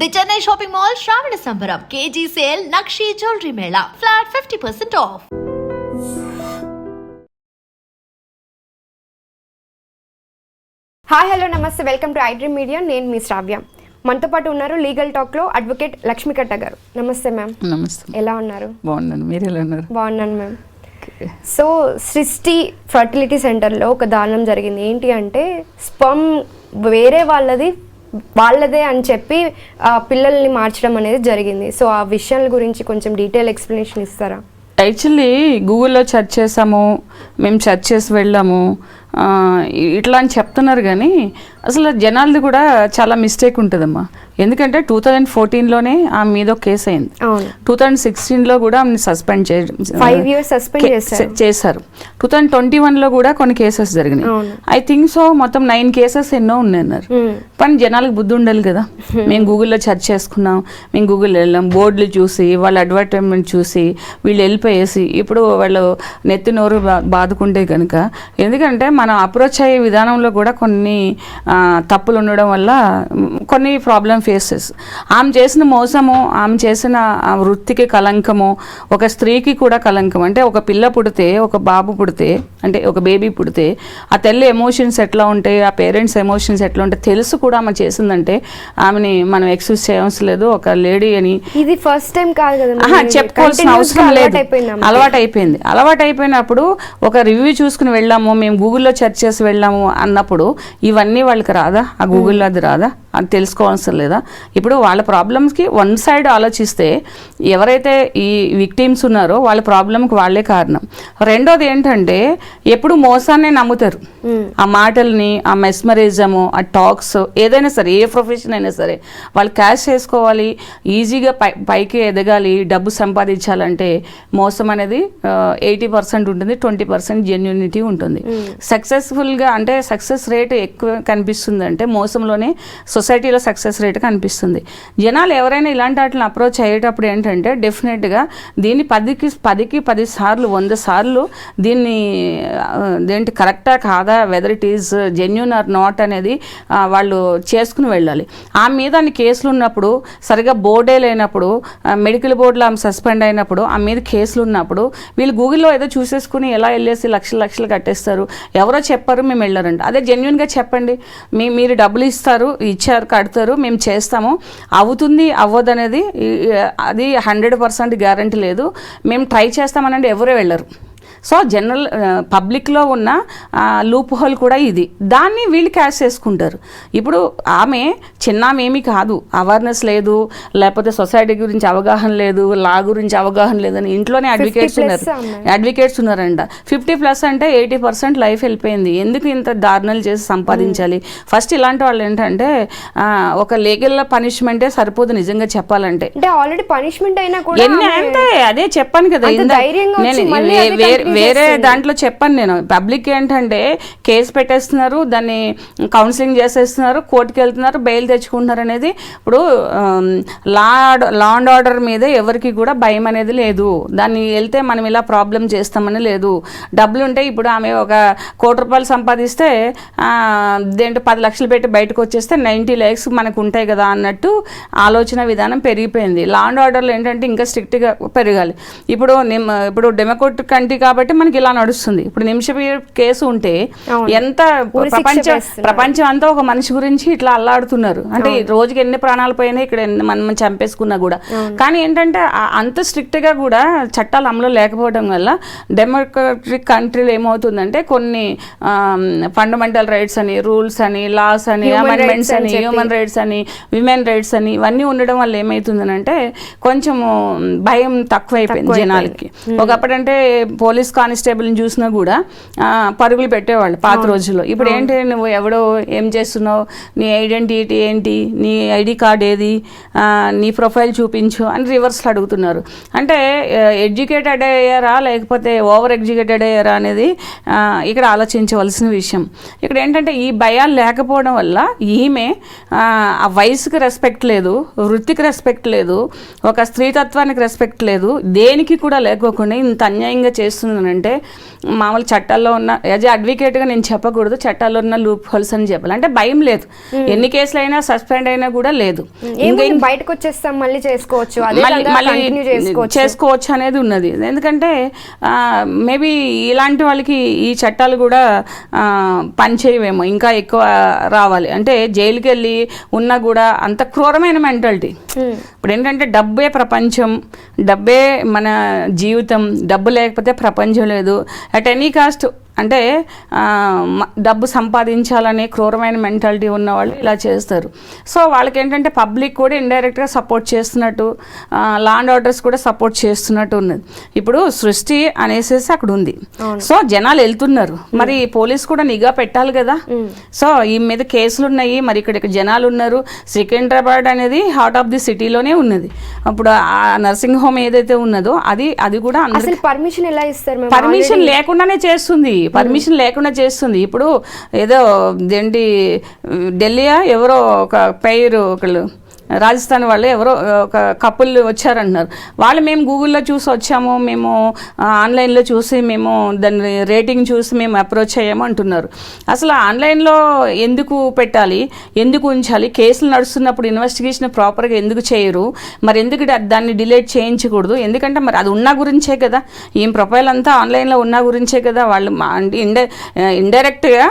The Chennai shopping mall శ్రావణ సంబరం KG sale Nakshi jewellery mela flat fifty percent off hi hello namaste welcome to iDream media నేను మీ శ్రావ్య. మనతో పాటు ఉన్నారు లీగల్ టాక్లో అడ్వకేట్ లక్ష్మీకట్ట గారు నమస్తే మ్యామ్ నమస్తే. ఎలా ఉన్నారు? బాగున్నాను. మీరు ఎలా ఉన్నారు? బాగున్నాను మ్యామ్ సో సృష్టి ఫర్టిలిటీ సెంటర్లో ఒక దారుణం జరిగింది. ఏంటి అంటే స్పమ్ వేరే వాళ్ళది వాళ్ళదే అని చెప్పి ఆ పిల్లల్ని మార్చడం అనేది జరిగింది. సో ఆ విషయాల గురించి కొంచెం డీటెయిల్ ఎక్స్ప్లెనేషన్ ఇస్తారా? యాక్చువల్లీ గూగుల్లో సెర్చ్ చేసాము మేము సెర్చ్ చేసి వెళ్ళాము. ఇట్లా అని చెప్తున్నారు కానీ అసలు జనాలది కూడా చాలా మిస్టేక్ ఉంటుందమ్మా. ఎందుకంటే టూ థౌజండ్ ఫోర్టీన్లోనే ఆమె మీద కేసు అయింది. టూ థౌజండ్ సిక్స్టీన్లో కూడా ఆమెను సస్పెండ్ Five years suspend చేశారు. చేశారు. టూ థౌజండ్ ట్వంటీ వన్లో కూడా కొన్ని కేసెస్ జరిగినాయి. ఐ థింక్ సో మొత్తం నైన్ కేసెస్ ఎన్నో ఉన్నాయి అన్నారు మ్మ్. కానీ జనాలకు బుద్ధి ఉండాలి కదా. మేము. గూగుల్లో సెర్చ్ చేసుకున్నాం. మేము గూగుల్ వెళ్ళాం. బోర్డులు చూసి వాళ్ళ అడ్వర్టైజ్మెంట్ చూసి వీళ్ళు వెళ్ళిపోయేసి ఇప్పుడు వాళ్ళు నెత్తి నోరు బాదుకుంటే కనుక ఎందుకంటే మనం అప్రోచ్ అయ్యే విధానంలో కూడా కొన్ని తప్పులు ఉండడం వల్ల కొన్ని ప్రాబ్లం ఫేసెస్ ఆమె చేసిన మోసము ఆమె చేసిన ఆ వృత్తికి కలంకము ఒక స్త్రీకి కూడా కలంకం అంటే ఒక పిల్ల పుడితే ఒక బాబు పుడితే అంటే ఒక బేబీ పుడితే ఆ తల్లి ఎమోషన్స్ ఎట్లా ఉంటాయి ఆ పేరెంట్స్ ఎమోషన్స్ ఎట్లా ఉంటాయి తెలుసు కూడా ఆమె చేసిందంటే ఆమెని మనం ఎక్స్క్యూజ్ చేయవలసిన లేదు ఒక లేడీ అని ఇది ఫస్ట్ టైం కాదు కదా చెప్పుకోవాల్సిన అవసరం లేదు. అలవాటు అయిపోయింది అలవాటు అయిపోయినప్పుడు ఒక రివ్యూ చూసుకుని వెళ్ళాము మేము గూగుల్లో సెర్చ్ చేసి వెళ్ళాము అన్నప్పుడు ఇవన్నీ వాళ్ళకి రాదా? ఆ గూగుల్లో అది రాదా? అది తెలుసుకోవాల్సిన లేదా. ఇప్పుడు వాళ్ళ ప్రాబ్లమ్స్కి వన్ సైడ్ ఆలోచిస్తే ఎవరైతే ఈ విక్టిమ్స్ ఉన్నారో వాళ్ళ ప్రాబ్లంకి వాళ్ళే కారణం. రెండోది ఏంటంటే ఎప్పుడు మోసాన్నే నమ్ముతారు. ఆ మాటల్ని ఆ మెస్మరిజము ఆ టాక్స్ ఏదైనా సరే ఏ ప్రొఫెషన్ అయినా సరే వాళ్ళు క్యాష్ చేసుకోవాలి ఈజీగా పై పైకి ఎదగాలి డబ్బు సంపాదించాలంటే మోసం అనేది ఎయిటీ పర్సెంట్ ఉంటుంది ట్వంటీ పర్సెంట్ జెన్యూనిటీ ఉంటుంది. సక్సెస్ఫుల్గా అంటే సక్సెస్ రేట్ ఎక్కువ కనిపిస్తుంది అంటే మోసంలోనే సొసైటీలో సక్సెస్ రేట్ కనిపిస్తుంది. జనాలు ఎవరైనా ఇలాంటి వాటిని అప్రోచ్ అయ్యేటప్పుడు ఏంటంటే డెఫినెట్గా దీన్ని పదికి పదికి పది సార్లు వంద సార్లు దీన్ని దేంటి కరెక్టా కాదా whether it is genuine or not అనేది వాళ్ళు చేసుకుని వెళ్ళాలి. ఆ మీద అన్ని కేసులు ఉన్నప్పుడు సరిగా బోర్డే లేనప్పుడు మెడికల్ బోర్డులో ఆమె సస్పెండ్ అయినప్పుడు ఆ మీద కేసులు ఉన్నప్పుడు వీళ్ళు గూగుల్లో ఏదో చూసేసుకుని ఎలా వెళ్ళేసి లక్షలు లక్షలు కట్టేస్తారు ఎవరో చెప్పారు మేము వెళ్ళారండి అదే జెన్యున్గా చెప్పండి. మీ మీరు డబ్బులు ఇస్తారు ఇచ్చారు కడతారు మేము చేస్తాము. అవుతుంది అవ్వదు అనేది అది హండ్రెడ్ పర్సెంట్ గ్యారంటీ లేదు. మేము ట్రై చేస్తామనండి ఎవరే వెళ్ళరు. సో జనరల్ పబ్లిక్లో ఉన్న లూప్ హోల్ కూడా ఇది. దాన్ని వీళ్ళు క్యాష్ చేసుకుంటారు. ఇప్పుడు ఆమె చిన్న ఆమె ఏమీ కాదు. అవేర్నెస్ లేదు లేకపోతే సొసైటీ గురించి అవగాహన లేదు లా గురించి అవగాహన లేదని ఇంట్లోనే అడ్వకేట్స్ ఉన్నారు. అడ్వకేట్స్ ఉన్నారంట. ఫిఫ్టీ ప్లస్ అంటే ఎయిటీ పర్సెంట్ లైఫ్ వెళ్ళిపోయింది. ఎందుకు ఇంత దారుణాలు చేసి సంపాదించాలి? ఫస్ట్ ఇలాంటి వాళ్ళు ఏంటంటే ఒక లీగల్ పనిష్మెంటే సరిపోదు నిజంగా చెప్పాలంటే. ఆల్రెడీ పనిష్మెంట్ అయినా కూడా ఎన్ని అదే చెప్పాను కదా నేను వేరే దాంట్లో చెప్పాను నేను. పబ్లిక్ ఏంటంటే కేసు పెట్టేస్తున్నారు దాన్ని కౌన్సిలింగ్ చేసేస్తున్నారు కోర్టుకి వెళ్తున్నారు బెయిల్ తెచ్చుకుంటున్నారు అనేది ఇప్పుడు లా లా అండ్ ఆర్డర్ మీద ఎవరికి కూడా భయం అనేది లేదు. దాన్ని వెళ్తే మనం ఇలా ప్రాబ్లం చేస్తామని లేదు. డబ్బులు ఉంటే ఇప్పుడు ఆమె ఒక కోటి రూపాయలు సంపాదిస్తే ఆ, దేంట్లో పది లక్షలు పెట్టి బయటకు వచ్చేస్తే నైంటీ ల్యాక్స్ మనకు ఉంటాయి కదా అన్నట్టు ఆలోచన విధానం పెరిగిపోయింది. లా అండ్ ఆర్డర్లు ఏంటంటే ఇంకా స్ట్రిక్ట్గా పెరగాలి. ఇప్పుడు ఇప్పుడు డెమోక్రటిక్ కంటి కాబట్టి మనకి ఇలా నడుస్తుంది ఇప్పుడు నిమిష కేసు ఉంటే. ఎంత ప్రపంచం. ప్రపంచం అంతా ఒక మనిషి గురించి ఇట్లా అల్లాడుతున్నారు అంటే రోజుకి ఎన్ని ప్రాణాలు పోయినాయి ఇక్కడ ఎన్ని మనం చంపేసుకున్నా కూడా కానీ ఏంటంటే అంత స్ట్రిక్ట్గా కూడా చట్టాలు అమలు లేకపోవడం వల్ల డెమోక్రటిక్ కంట్రీలో ఏమవుతుందంటే కొన్ని ఫండమెంటల్ రైట్స్ అని రూల్స్ అని లాస్ అని అమెండ్మెంట్స్ అని. హ్యూమన్ రైట్స్ అని విమెన్ రైట్స్ అని ఇవన్నీ ఉండడం వల్ల ఏమవుతుందనంటే కొంచెము భయం తక్కువైపోయింది తక్కువైపోయింది. జనాలకి ఒకప్పుడంటే పోలీస్ కానిస్టేబుల్ని చూసినా కూడా పరుగులు పెట్టేవాళ్ళు పాత రోజుల్లో. ఇప్పుడు ఏంటి నువ్వు ఎవడో ఏం చేస్తున్నావు? నీ ఐడెంటిటీ ఏంటి? నీ ఐడి కార్డ్ ఏది? నీ ప్రొఫైల్ చూపించు అని రివర్స్లో అడుగుతున్నారు. అంటే ఎడ్యుకేటెడ్ అయ్యారా? లేకపోతే ఓవర్ ఎడ్యుకేటెడ్ అయ్యారా అనేది ఇక్కడ ఆలోచించవలసిన విషయం. ఇక్కడ ఏంటంటే ఈ భయాలు లేకపోవడం వల్ల ఈమె ఆ, ఆ వయసుకి రెస్పెక్ట్ లేదు వృత్తికి రెస్పెక్ట్ లేదు ఒక స్త్రీతత్వానికి రెస్పెక్ట్ లేదు దేనికి కూడా లేకోకుండా ఇంత అన్యాయంగా చేస్తుంది చెప్తున్నానంటే మామూలు చట్టాల్లో ఉన్న యాజ్ అడ్వకేట్గా నేను చెప్పకూడదు చట్టాల్లో ఉన్న లూప్ హోల్స్ అని చెప్పాలి. అంటే భయం లేదు. ఎన్ని కేసులు అయినా సస్పెండ్ అయినా కూడా లేదు. బయటకు వచ్చేస్తాం మళ్ళీ చేసుకోవచ్చు. అదే మళ్ళీ చేసుకోవచ్చు. అనేది ఉన్నది. ఎందుకంటే మేబీ ఇలాంటి వాళ్ళకి ఈ చట్టాలు కూడా పనిచేయవేమో. ఇంకా ఎక్కువ రావాలి. అంటే జైలుకి వెళ్ళి ఉన్నా కూడా అంత క్రూరమైన మెంటాలిటీ. ఇప్పుడు ఏంటంటే డబ్బే ప్రపంచం డబ్బే మన జీవితం డబ్బు లేకపోతే ప్రపంచం లేదు. అట్ ఎనీ కాస్ట్ అంటే డబ్బు సంపాదించాలనే క్రూరమైన మెంటాలిటీ ఉన్న వాళ్ళు ఇలా చేస్తారు. సో వాళ్ళకి ఏంటంటే పబ్లిక్ కూడా ఇండైరెక్ట్గా సపోర్ట్ చేస్తున్నట్టు లా అండ్ ఆర్డర్స్ కూడా సపోర్ట్ చేస్తున్నట్టు ఉన్నది. ఇప్పుడు సృష్టి అనేసేసి అక్కడ ఉంది సో జనాలు వెళ్తున్నారు. మరి పోలీస్ కూడా నిఘా పెట్టాలి కదా. సో ఈ మీద కేసులు ఉన్నాయి మరి ఇక్కడ ఇక్కడ జనాలు ఉన్నారు సికింద్రాబాద్ అనేది హార్ట్ ఆఫ్ ది సిటీలోనే ఉన్నది. అప్పుడు ఆ నర్సింగ్ హోమ్ ఏదైతే ఉన్నదో అది అది కూడా అసలు పర్మిషన్ ఎలా ఇస్తారు పర్మిషన్ లేకుండానే చేస్తుంది. పర్మిషన్ లేకుండా చేస్తుంది. ఇప్పుడు ఏదో ఏంటి ఢిల్లీయా ఎవరో ఒక పేరు ఒకళ్ళు. రాజస్థాన్ వాళ్ళు ఎవరో ఒక కపుల్ వచ్చారంటున్నారు. వాళ్ళు మేము గూగుల్లో చూసి వచ్చాము మేము ఆన్లైన్లో చూసి మేము దాని రేటింగ్ చూసి మేము అప్రోచ్ అయ్యాము అంటున్నారు. అసలు ఆన్లైన్లో ఎందుకు పెట్టాలి ఎందుకు ఉంచాలి కేసులు నడుస్తున్నప్పుడు ఇన్వెస్టిగేషన్ ప్రాపర్గా ఎందుకు చేయరు మరి ఎందుకు దాన్ని డిలేట్ చేయించకూడదు? ఎందుకంటే మరి అది ఉన్న గురించే కదా. ఈ ప్రొఫైల్ అంతా ఆన్లైన్లో ఉన్న గురించే కదా. వాళ్ళు అంటే ఇండై ఇండైరెక్ట్గా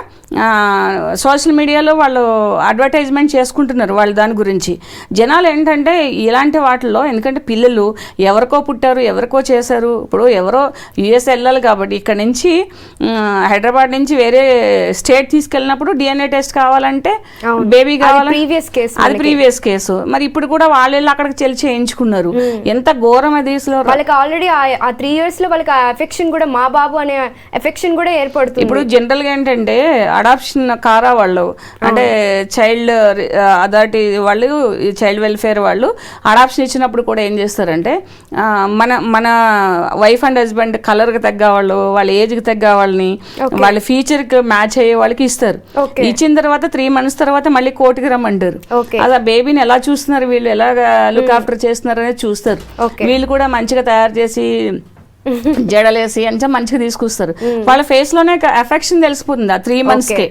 సోషల్ మీడియాలో వాళ్ళు అడ్వర్టైజ్మెంట్ చేసుకుంటున్నారు వాళ్ళు దాని గురించి. జనాలు ఏంటంటే ఇలాంటి వాటిల్లో ఎందుకంటే పిల్లలు ఎవరికో పుట్టారు ఎవరికో చేశారు. ఇప్పుడు ఎవరో యుఎస్ వెళ్ళాలి కాబట్టి ఇక్కడ నుంచి హైదరాబాద్ నుంచి వేరే స్టేట్ తీసుకెళ్ళినప్పుడు డిఎన్ఏ టెస్ట్ కావాలంటే. బేబీ కావాలి previous case అది ప్రీవియస్ కేసు. మరి ఇప్పుడు కూడా వాళ్ళు వెళ్ళి అక్కడికి చెల్లి చేయించుకున్నారు. ఎంత ఘోరం అది వాళ్ళకి ఆల్రెడీ ఆ త్రీ ఇయర్స్లో వాళ్ళకి ఎఫెక్షన్ కూడా మా బాబు అనే ఎఫెక్షన్ కూడా ఏర్పడుతుంది. ఇప్పుడు జనరల్గా ఏంటంటే అడాప్షన్ కారా వాళ్ళు. అంటే చైల్డ్ అథారిటీ వాళ్ళు చైల్డ్ వెల్ఫేర్ వాళ్ళు అడాప్షన్ ఇచ్చినప్పుడు కూడా ఏం చేస్తారంటే మన మన వైఫ్ అండ్ హస్బెండ్ కలర్కి తగ్గ వాళ్ళు వాళ్ళ ఏజ్కి తగ్గ వాళ్ళని వాళ్ళ ఫీచర్కి మ్యాచ్ అయ్యే వాళ్ళకి ఇస్తారు. ఇచ్చిన తర్వాత త్రీ మంత్స్ తర్వాత మళ్ళీ కోర్టుకి రమ్మంటారు. అది ఆ బేబీని ఎలా చూస్తున్నారు? వీళ్ళు ఎలాగా లుక్ ఆఫ్టర్ చేస్తున్నారు అనేది చూస్తారు. వీళ్ళు కూడా మంచిగా తయారు చేసి జడలేసి అంటే మంచిగా తీసుకొస్తారు. వాళ్ళ ఫేస్లోనే అఫెక్షన్ తెలిసిపోతుంది ఆ త్రీ మంత్స్ కే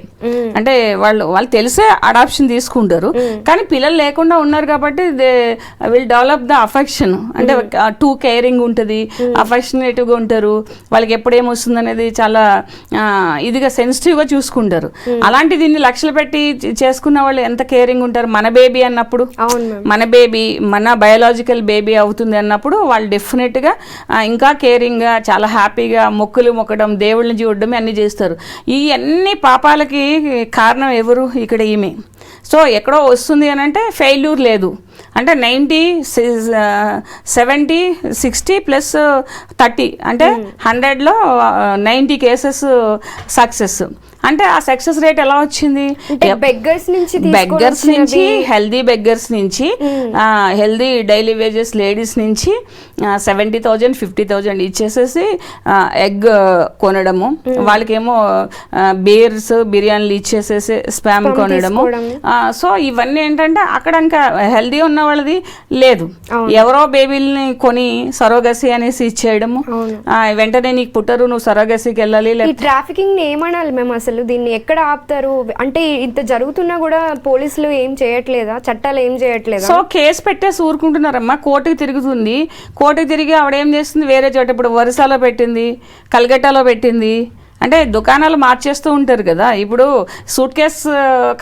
అంటే వాళ్ళు వాళ్ళు తెలిసే అడాప్షన్ తీసుకుంటారు. కానీ పిల్లలు లేకుండా ఉన్నారు కాబట్టి they will develop the affection అంటే టూ కేరింగ్ ఉంటుంది అఫెక్షనేటివ్గా ఉంటారు. వాళ్ళకి ఎప్పుడు ఏమొస్తుంది అనేది చాలా ఇదిగా సెన్సిటివ్గా చూసుకుంటారు అలాంటి దీన్ని లక్షలు పెట్టి చేసుకున్న వాళ్ళు ఎంత కేరింగ్ ఉంటారు? మన బేబీ అన్నప్పుడు? మన బేబీ మన బయాలజికల్ బేబీ అవుతుంది అన్నప్పుడు వాళ్ళు డెఫినెట్గా ఇంకా కేరింగ్గా చాలా హ్యాపీగా మొక్కులు మొక్కడం దేవుళ్ళని చూడడం అన్నీ చేస్తారు. ఈ అన్ని పాపాలకి కారణం ఎవరు? ఇక్కడ ఈమె. సో ఎక్కడో వస్తుంది అని అంటే ఫెయిల్యూర్ లేదు. అంటే ninety seventy sixty plus thirty. అంటే హండ్రెడ్లో నైంటీ కేసెస్ సక్సెస్. అంటే ఆ సక్సెస్ రేట్ ఎలా వచ్చింది? బెగ్గర్స్ నుంచి బెగ్గర్స్ నుంచి హెల్దీ బెగ్గర్స్ నుంచి హెల్దీ డైలీ వేజెస్ లేడీస్ నుంచి సెవెంటీ థౌజండ్ ఫిఫ్టీ థౌజండ్ ఇచ్చేసేసి ఎగ్ కొనడము. వాళ్ళకేమో బీర్స్ బిర్యానీలు ఇచ్చేసేసి స్పామ్ కొనడము. సో ఇవన్నీ ఏంటంటే అక్కడ ఇంకా హెల్దీ ఉన్న వాళ్ళది లేదు. ఎవరో బేబీల్ని కొని సరోగసి అనేసి ఇచ్చేయడము. వెంటనే నీకు పుట్టరు నువ్వు సరోగసికి వెళ్ళాలి ఈ ట్రాఫికింగ్ని ఏమనాలి మేము అసలు? దీన్ని ఎక్కడ ఆపుతారు? అంటే ఇంత జరుగుతున్నా కూడా పోలీసులు ఏం చేయట్లేదా? చట్టాలు ఏం చేయట్లేదా? సో కేసు పెట్టేసి ఊరుకుంటున్నారమ్మా. కోర్టుకి తిరుగుతుంది. కోర్టుకి తిరిగి ఆవిడ ఏం చేస్తుంది? వేరే చోట ఇప్పుడు వరుసలో పెట్టింది కల్గట్టాలో పెట్టింది. అంటే దుకాణాలు మార్చేస్తూ ఉంటారు కదా. ఇప్పుడు సూట్ కేస్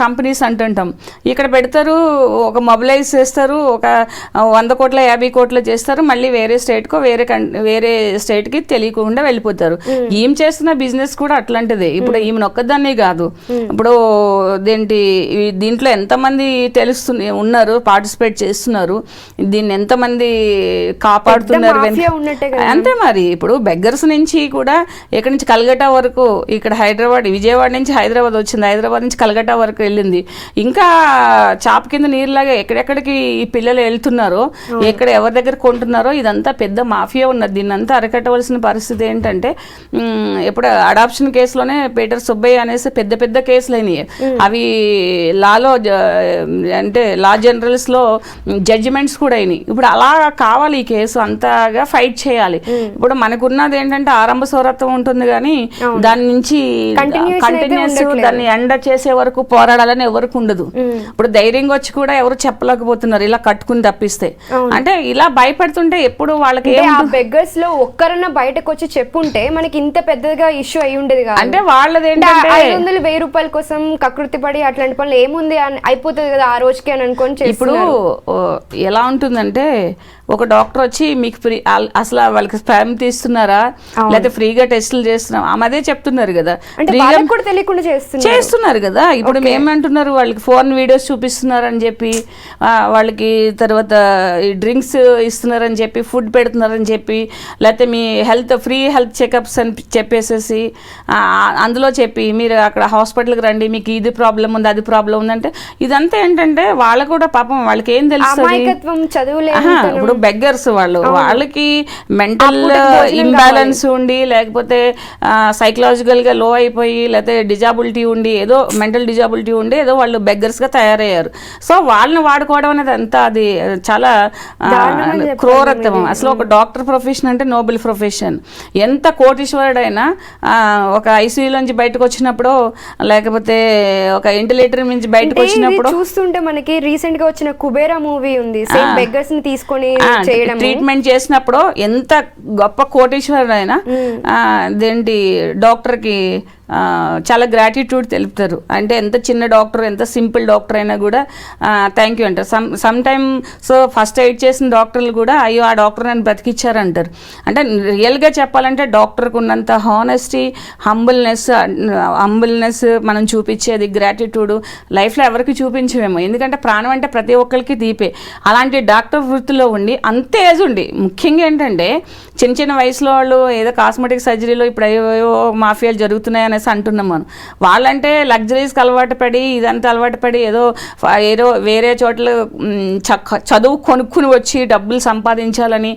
కంపెనీస్ అంటుంటాం. ఇక్కడ పెడతారు ఒక మొబిలైజ్ చేస్తారు ఒక వంద కోట్ల యాభై కోట్ల చేస్తారు మళ్ళీ వేరే స్టేట్కో వేరే వేరే స్టేట్కి తెలియకుండా వెళ్ళిపోతారు. ఈమె చేస్తున్న బిజినెస్ కూడా అట్లాంటిదే. ఇప్పుడు ఈమె ఒక్కదాన్నే కాదు. ఇప్పుడు దేంటి దీంట్లో ఎంతమంది తెలుస్తుంది ఉన్నారు పార్టిసిపేట్ చేస్తున్నారు దీన్ని ఎంతమంది కాపాడుతున్నారు అంతే మరి. ఇప్పుడు బెగ్గర్స్ నుంచి కూడా ఎక్కడి నుంచి కల్గటా వరకు వరకు ఇక్కడ హైదరాబాద్ విజయవాడ నుంచి హైదరాబాద్ వచ్చింది. హైదరాబాద్ నుంచి కలకట్టా వరకు వెళ్ళింది. ఇంకా చాప కింద నీరులాగా ఎక్కడెక్కడికి ఈ పిల్లలు వెళ్తున్నారో ఎక్కడ ఎవరి దగ్గర కొంటున్నారో ఇదంతా పెద్ద మాఫియా ఉన్నది. దీన్ని అంతా అరికట్టవలసిన పరిస్థితి ఏంటంటే ఇప్పుడు అడాప్షన్ కేసులోనే పీటర్ సుబ్బయ్య అనేసి పెద్ద పెద్ద కేసులు అయినాయి. అవి లాలో అంటే లా జనరల్స్లో జడ్జిమెంట్స్ కూడా అయినాయి. ఇప్పుడు అలా కావాలి ఈ కేసు అంతగా ఫైట్ చేయాలి. ఇప్పుడు మనకున్నది ఏంటంటే ఆరంభ సౌరత్వం ఉంటుంది కానీ దాని నుంచి కంటిన్యూస్. దాన్ని ఎండ చేసే వరకు పోరాడాలని ఎవరికి ఉండదు. ఇప్పుడు ధైర్యంగా వచ్చి కూడా ఎవరు చెప్పలేకపోతున్నారు ఇలా కట్టుకుని తప్పిస్తే. అంటే ఇలా భయపడుతుంటే ఎప్పుడు వాళ్ళకి బెగ్గర్స్లో ఒక్కరన్నా బయటకు వచ్చి చెప్పుంటే మనకి ఇంత పెద్దగా ఇష్యూ అయి ఉండేది కాదు. అంటే వాళ్ళది ఏంటంటే ఐదు వందలు వెయ్యి రూపాయల కోసం కకృతి పడి అట్లాంటి పనులు ఏముంది అని అయిపోతుంది కదా ఆ రోజుకి అని అనుకొని ఇప్పుడు ఎలా ఉంటుందంటే ఒక డాక్టర్ వచ్చి మీకు ఫ్రీ అసలు వాళ్ళకి స్పామ్ తీస్తున్నారా? లేకపోతే ఫ్రీగా టెస్టులు చేస్తున్నాం ఆమె అదే చెప్తున్నారు కదా. కూడా తెలియకుండా చేస్తున్నారు. కదా. ఇప్పుడు మేమంటున్నారు వాళ్ళకి ఫోన్ వీడియోస్ చూపిస్తున్నారని చెప్పి వాళ్ళకి తర్వాత ఈ డ్రింక్స్ ఇస్తున్నారని చెప్పి ఫుడ్ పెడుతున్నారని చెప్పి లేకపోతే మీ హెల్త్ ఫ్రీ హెల్త్ చెకప్స్ అని చెప్పేసేసి అందులో చెప్పి మీరు అక్కడ హాస్పిటల్కి రండి మీకు ఇది ప్రాబ్లం ఉంది అది ప్రాబ్లం ఉందంటే ఇదంతా ఏంటంటే వాళ్ళకు కూడా పాపం వాళ్ళకి ఏం ఆహా, ఇప్పుడు బెగ్గర్స్ వాళ్ళు. వాళ్ళకి మెంటల్ ఇంబ్యాలెన్స్ ఉండి లేకపోతే సైకలాజికల్గా లో అయిపోయి లేకపోతే డిజాబిలిటీ ఉండి ఏదో మెంటల్ డిజాబిలిటీ ఉండి ఏదో వాళ్ళు బెగ్గర్స్గా తయారయ్యారు. సో వాళ్ళని వాడుకోవడం అనేది అంతా అది చాలా క్రూరత్వం. అసలు ఒక డాక్టర్ ప్రొఫెషన్ అంటే నోబెల్ ప్రొఫెషన్ ఎంత కోటీశ్వరుడైనా ఒక ఐసీయూ నుంచి బయటకు వచ్చినప్పుడు లేకపోతే ఒక ఇంటిలేటర్ నుంచి బయటకు వచ్చినప్పుడు చూస్తుంటే మనకి రీసెంట్గా వచ్చిన కుబేరా మూవీ ఉంది. సేమ్ బెగ్గర్స్ని తీసుకొని ట్రీట్మెంట్ చేసినప్పుడు ఎంత గొప్ప కోటేశ్వరుడైనా అదేంటి డాక్టర్కి ఆ, చాలా గ్రాటిట్యూడ్ తెలుపుతారు. అంటే ఎంత చిన్న డాక్టర్ ఎంత సింపుల్ డాక్టర్ అయినా కూడా థ్యాంక్ యూ అంటారు. Some some time so first aid చేసిన డాక్టర్లు కూడా అయ్యో ఆ డాక్టర్ నన్ను బ్రతికిచ్చారంటారు అంటే రియల్గా చెప్పాలంటే డాక్టర్కి ఉన్నంత హానెస్టీ హంబుల్నెస్ హంబుల్నెస్ మనం చూపించేది గ్రాటిట్యూడ్ లైఫ్లో ఎవరికి చూపించమేమో. ఎందుకంటే ప్రాణం అంటే ప్రతి ఒక్కరికి దీపే. అలాంటి డాక్టర్ వృత్తిలో ఉండి అంత ఏజ్ ఉండి ముఖ్యంగా ఏంటంటే చిన్న చిన్న వయసులో వాళ్ళు ఏదో కాస్మెటిక్ సర్జరీలో ఇప్పుడు ఏవో మాఫియాలు జరుగుతున్నాయి అనేసి అంటున్నాం మనం. వాళ్ళంటే లగ్జరీస్కి అలవాటు పడి ఇదంతా అలవాటు పడి ఏదో ఏదో వేరే చోట్ల చదువు కొనుక్కుని వచ్చి డబ్బులు సంపాదించాలని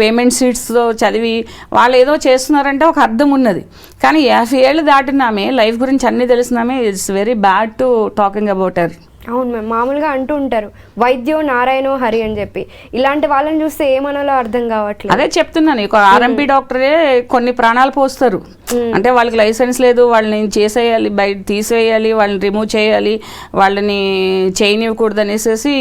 పేమెంట్ సీట్స్తో చదివి వాళ్ళు ఏదో చేస్తున్నారంటే ఒక అర్థం ఉన్నది. కానీ యాభై ఏళ్ళు దాటినామే లైఫ్ గురించి అన్నీ తెలిసినామే it's very bad to talking about uh అవును మ్యామ్ మామూలుగా అంటూ ఉంటారు వైద్యో నారాయణో హరి అని చెప్పి. ఇలాంటి వాళ్ళని చూస్తే ఏమనాలో అర్థం కావట్లేదు. అదే చెప్తున్నాను ఒక ఆర్ఎంపీ డాక్టరే కొన్ని ప్రాణాలు పోస్తారు. అంటే వాళ్ళకి లైసెన్స్ లేదు వాళ్ళని చేసేయాలి బయట తీసేయాలి వాళ్ళని రిమూవ్ చేయాలి వాళ్ళని చేయనివ్వకూడదు అనేసి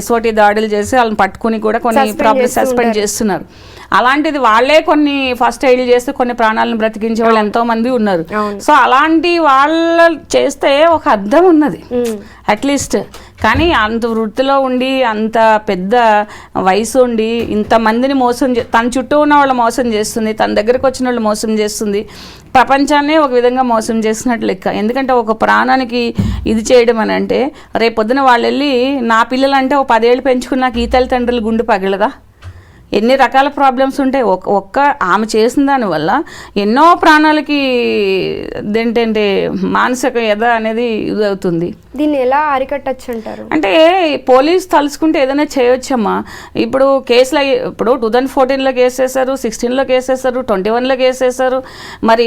ఎస్ఓటి దాడులు చేసి వాళ్ళని పట్టుకుని కూడా కొన్ని ప్రాబ్లమ్స్ సస్పెండ్ చేస్తున్నారు. అలాంటిది వాళ్ళే కొన్ని ఫస్ట్ ఎయిడ్ చేస్తే కొన్ని ప్రాణాలను బ్రతికించే వాళ్ళు ఎంతో మంది ఉన్నారు. సో అలాంటి వాళ్ళు చేస్తే ఒక అర్థం ఉన్నది. అట్లీస్ట్ కానీ అంత వృత్తిలో ఉండి అంత పెద్ద వయసు ఉండి ఇంతమందిని మోసం చే తన చుట్టూ ఉన్న వాళ్ళు మోసం చేస్తుంది తన దగ్గరకు వచ్చిన వాళ్ళు మోసం చేస్తుంది ప్రపంచాన్నే ఒక విధంగా మోసం చేసినట్లు లెక్క. ఎందుకంటే ఒక ప్రాణానికి ఇది చేయడం అని అంటే రేపొద్దున వాళ్ళు వెళ్ళి నా పిల్లలంటే ఒక పదేళ్ళు పెంచుకున్నాక ఈ తల్లిదండ్రులు గుండు పగలదా? ఎన్ని రకాల ప్రాబ్లమ్స్ ఉంటాయి? ఒక్క ఒక్క ఆమె చేసిన దానివల్ల ఎన్నో ప్రాణాలకి ఏంటంటే మానసిక ఎద అనేది ఇది అవుతుంది దీన్ని ఎలా అరికట్టచ్చు అంటారు అంటే పోలీస్ తలుచుకుంటే ఏదైనా చేయొచ్చమ్మా. ఇప్పుడు కేసులు ఇప్పుడు టూ థౌజండ్ ఫోర్టీన్లో కేసు వేశారు సిక్స్టీన్లో కేసు వేశారు ట్వంటీ వన్లో కేసు వేశారు. మరి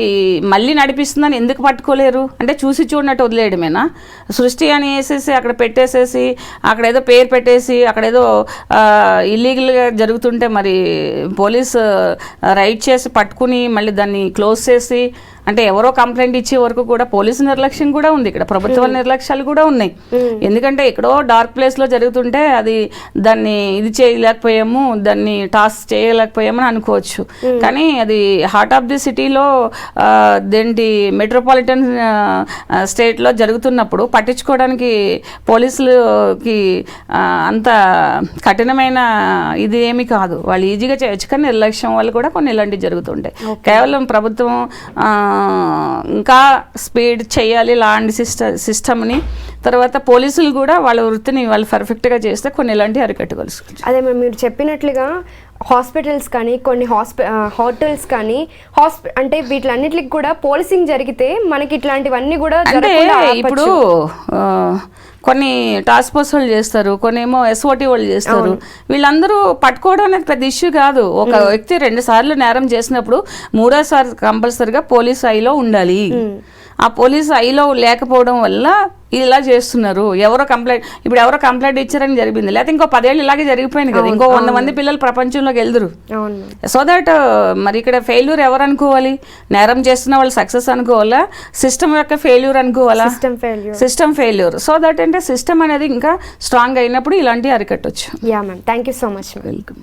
మళ్ళీ నడిపిస్తుందని ఎందుకు పట్టుకోలేరు? అంటే చూసి చూడనట్టు వదిలేయడమేనా? సృష్టి అని వేసేసి అక్కడ పెట్టేసేసి అక్కడ ఏదో పేరు పెట్టేసి అక్కడ ఏదో ఇల్లీగల్గా జరుగుతుంటే మరి పోలీస్ రైడ్ చేసి పట్టుకుని మళ్ళీ దాన్ని క్లోజ్ చేసి అంటే ఎవరో కంప్లైంట్ ఇచ్చే వరకు కూడా పోలీసు నిర్లక్ష్యం కూడా ఉంది ఇక్కడ. ప్రభుత్వ నిర్లక్ష్యాలు కూడా ఉన్నాయి. ఎందుకంటే ఎక్కడో డార్క్ ప్లేస్లో జరుగుతుంటే అది దాన్ని ఇది చేయలేకపోయాము దాన్ని టాస్క్ చేయలేకపోయాము అని అనుకోవచ్చు కానీ అది హార్ట్ ఆఫ్ ది సిటీలో దేంటి మెట్రోపాలిటన్ స్టేట్లో జరుగుతున్నప్పుడు పట్టించుకోవడానికి పోలీసులకి అంత కఠినమైన ఇది ఏమి కాదు. వాళ్ళు ఈజీగా చేయొచ్చు కానీ నిర్లక్ష్యం వల్ల కూడా కొన్ని ఇలాంటివి జరుగుతుంటాయి. కేవలం ప్రభుత్వం ఇంకా స్పీడ్ చేయాలి లాండ్ సిస్ట సిస్టమ్ని. తర్వాత పోలీసులు కూడా వాళ్ళ వృత్తిని వాళ్ళు పర్ఫెక్ట్గా చేస్తే కొన్ని ఇలాంటివి అరికట్టగలుసు అదే మీరు చెప్పినట్లుగా హాస్పిటల్స్ కానీ కొన్ని హాస్పి హోటల్స్ కానీ హాస్పి అంటే వీటిలన్నిటికి కూడా పోలీసింగ్ జరిగితే మనకి ఇట్లాంటివన్నీ కూడా అంటే ఇప్పుడు కొన్ని టాస్క్ ఫోర్స్ వాళ్ళు చేస్తారు కొన్ని ఏమో ఎస్ఓటి వాళ్ళు చేస్తారు. వీళ్ళందరూ పట్టుకోవడం అనేది పెద్ద ఇష్యూ కాదు. ఒక వ్యక్తి రెండు సార్లు నేరం చేసినప్పుడు మూడోసారి కంపల్సరిగా పోలీస్ ఐలో ఉండాలి. ఆ పోలీస్ ఐలో లేకపోవడం వల్ల ఇలా చేస్తున్నారు. ఎవరో కంప్లైంట్ ఇప్పుడు ఎవరో కంప్లైంట్ ఇచ్చారని జరిగింది. లేకపోతే ఇంకో పదేళ్ళు ఇలాగే జరిగిపోయింది కదా. ఇంకో వంద మంది పిల్లలు ప్రపంచంలోకి వెళ్దురు. సో దట్ మరి ఇక్కడ ఫెయిల్యూర్ ఎవరు అనుకోవాలి? నేరం చేస్తున్న వాళ్ళు సక్సెస్ అనుకోవాలా? సిస్టమ్ యొక్క ఫెయిల్యూర్ అనుకోవాలా? System failure. సో దట్ అంటే సిస్టమ్ అనేది ఇంకా స్ట్రాంగ్ అయినప్పుడు ఇలాంటివి అరికట్టొచ్చు. Yeah ma'am. Thank you so much welcome.